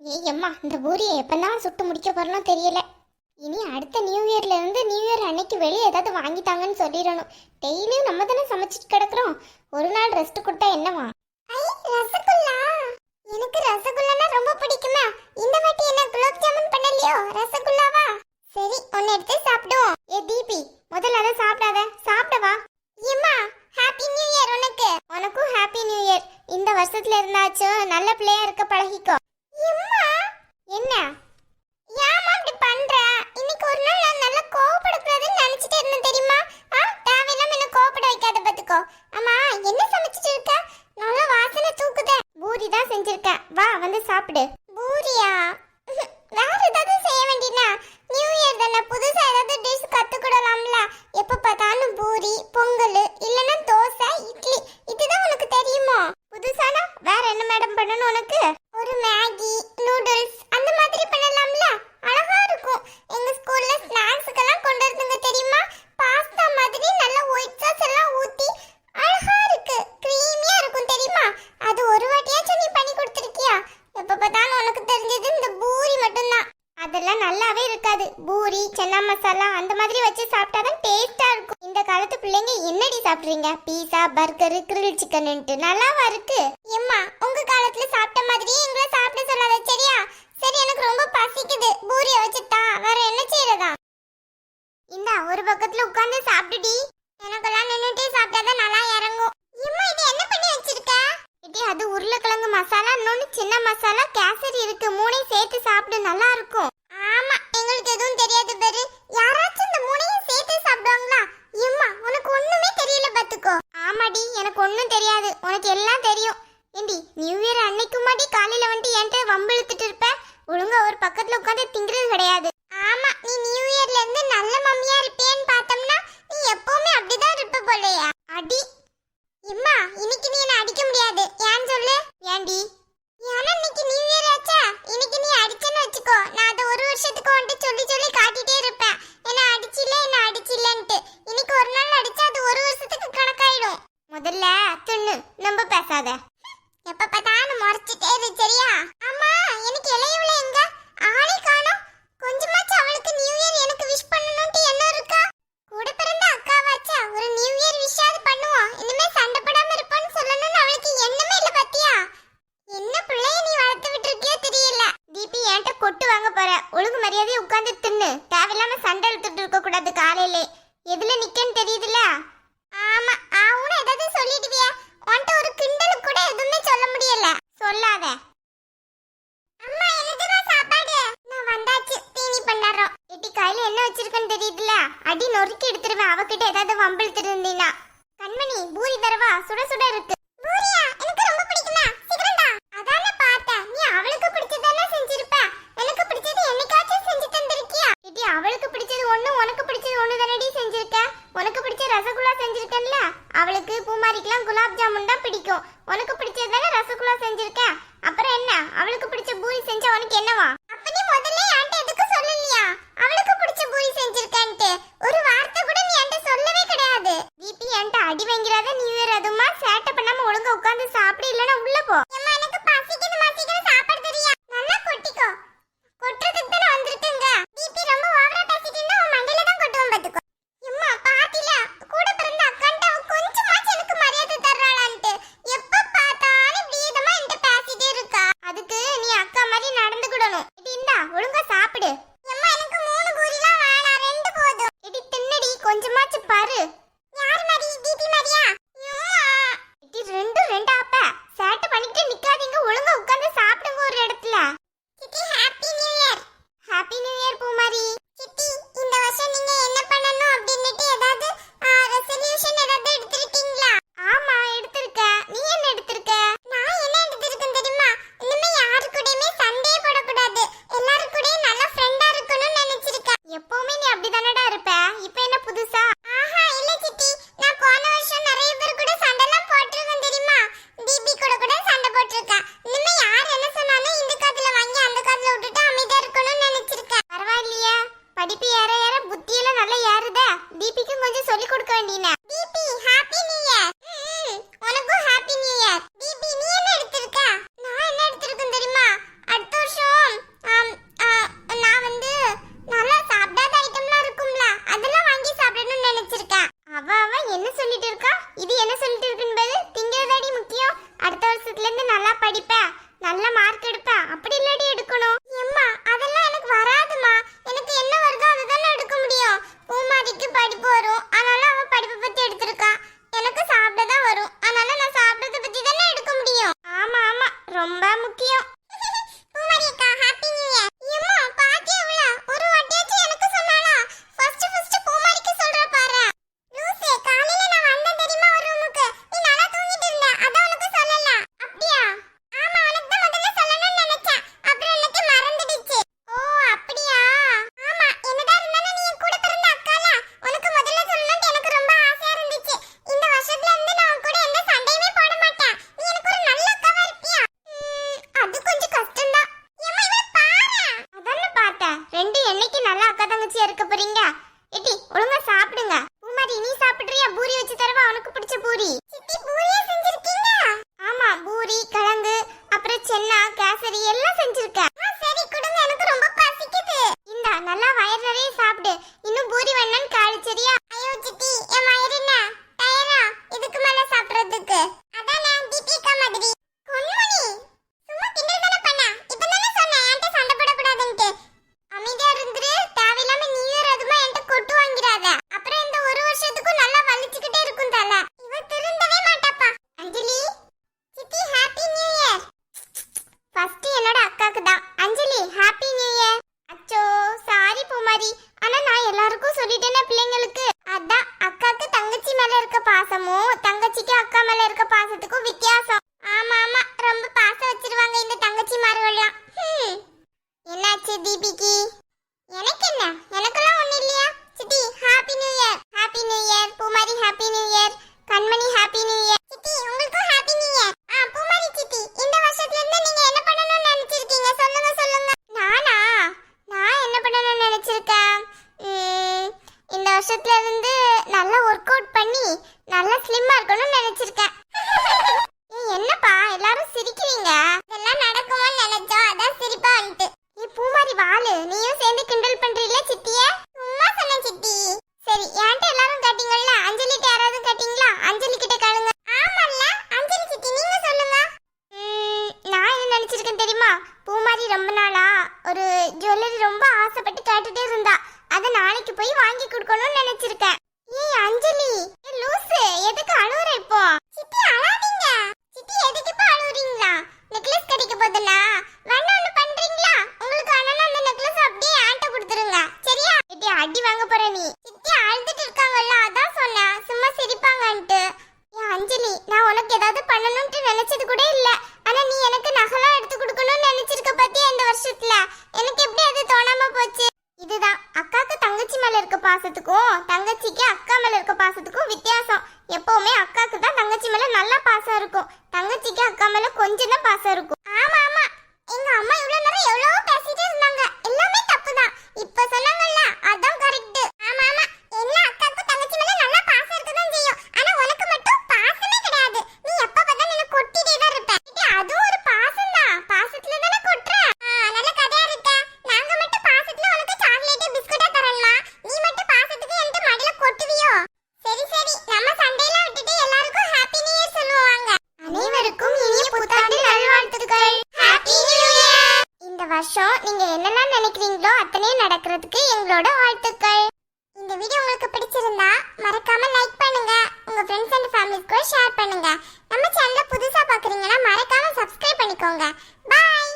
ஏய் அம்மா இந்த பூரியை எப்போதான் சுட்டு முடிக்க போகிறனோ தெரியல. இனி அடுத்த நியூ இயர்ல இருந்து நியூ இயர் அன்னைக்கு வெளியே ஏதாவது வாங்கிட்டாங்கன்னு சொல்லிடணும். டெய்லியும் நம்ம தானே சமைச்சிட்டு கிடக்குறோம். ஒரு நாள் ரெஸ்ட் கொடுத்தா என்னவா? ஐ ரசகுல்லா? எனக்கு ரசகுல்லானா ரொம்ப பிடிக்குமா? இந்த வாட்டி என்ன குலோப் ஜாமுன் பண்ணலையோ? ரசகுல்லாவா? சரி ஒன்னு எடுத்து சாப்பிடுவோம். ஏ தீபி முதல்ல அதை சாப்பிட சாப்பிடுறீங்க பீஸா பர்கர் கிரில் சிக்கன்ட்டு நல்லாவா இருக்கு? எம்மா உங்க காலத்துல சாப்பிட்ட மாதிரியே எங்களை சாப்பிட சொல்லாத சரியா? சரி எனக்கு ரொம்ப பசிக்குது. பூரிய வச்சுட்டா வேற என்ன செய்யறதா? இந்த ஒரு பக்கத்துல உட்கார்ந்து சாப்பிடுடி. எனக்கெல்லாம் நின்னுட்டே சாப்பிட்டாதான் நல்லா இறங்கும். இம்மா இது என்ன பண்ணி வச்சிருக்க? இது அது உருளைக்கிழங்கு மசாலா இன்னொன்னு சின்ன மசாலா கேசரி இருக்கு. மூணையும் சேர்த்து சாப்பிடு நல்லா இருக்கும். ஆமா எங்களுக்கு எதுவும் தெரியாது பேரு. யாரா ஆமாடி எனக்கு ஒன்றும் தெரியாது. உனக்கு எல்லாம் தெரியும். ஏண்டி நியூ இயர் அன்னைக்கு மாட்டி காலையில் வந்துட்டு என்கிட்ட வம்பு இழுத்துட்டு இருப்பேன் ஒழுங்கா ஒரு பக்கத்தில் உட்காந்து திங்கிறது கிடையாது. அப்படின்னு நம்ம பேசாத. கொஞ்சமாச்சு பாரு. யார் மாதிரி தீபி மாதிரியா? நல்லா படிப்ப நல்ல மார்க் எடுப்பேன். அப்படி இல்லாட்டி எடுக்கணும். エディ、さん அதை நாளைக்கு போய் வாங்கி கொடுக்கணும்னு நினைச்சிருக்கேன். ஏய் அஞ்சலி ஏ லூசு எதுக்கு அழுவுற இப்போ? சித்தி அழாதீங்க. சித்தி எதுக்கு இப்போ அழுவுறீங்களா? நெக்லஸ் கிடைக்க போதுனா வேணா ஒன்று பண்றீங்களா? உங்களுக்கு ஆனால் அந்த நெக்லஸ் அப்படியே ஆட்ட கொடுத்துருங்க. சரியா? இப்படி அடி வாங்க போற நீ. சித்தி அழுதுட்டு எப்பவுமே அக்காவுக்கு தான் தங்கச்சி மேல நல்லா பாசம் இருக்கும். தங்கச்சிக்கு அக்கா மேல கொஞ்சம் தான் பாசம் இருக்கும். வருஷம் நீங்க என்னெல்லாம் நினைக்கிறீங்களோ அத்தனையும் நடக்கிறதுக்கு எங்களோட வாழ்த்துக்கள். இந்த வீடியோ உங்களுக்கு பிடிச்சிருந்தா மறக்காம லைக் பண்ணுங்க. உங்க ஃப்ரெண்ட்ஸ் அண்ட் ஃபேமிலிக்கு ஷேர் பண்ணுங்க. நம்ம சேனலை புதுசா பாக்குறீங்கன்னா மறக்காம சப்ஸ்கிரைப் பண்ணிக்கோங்க. பாய்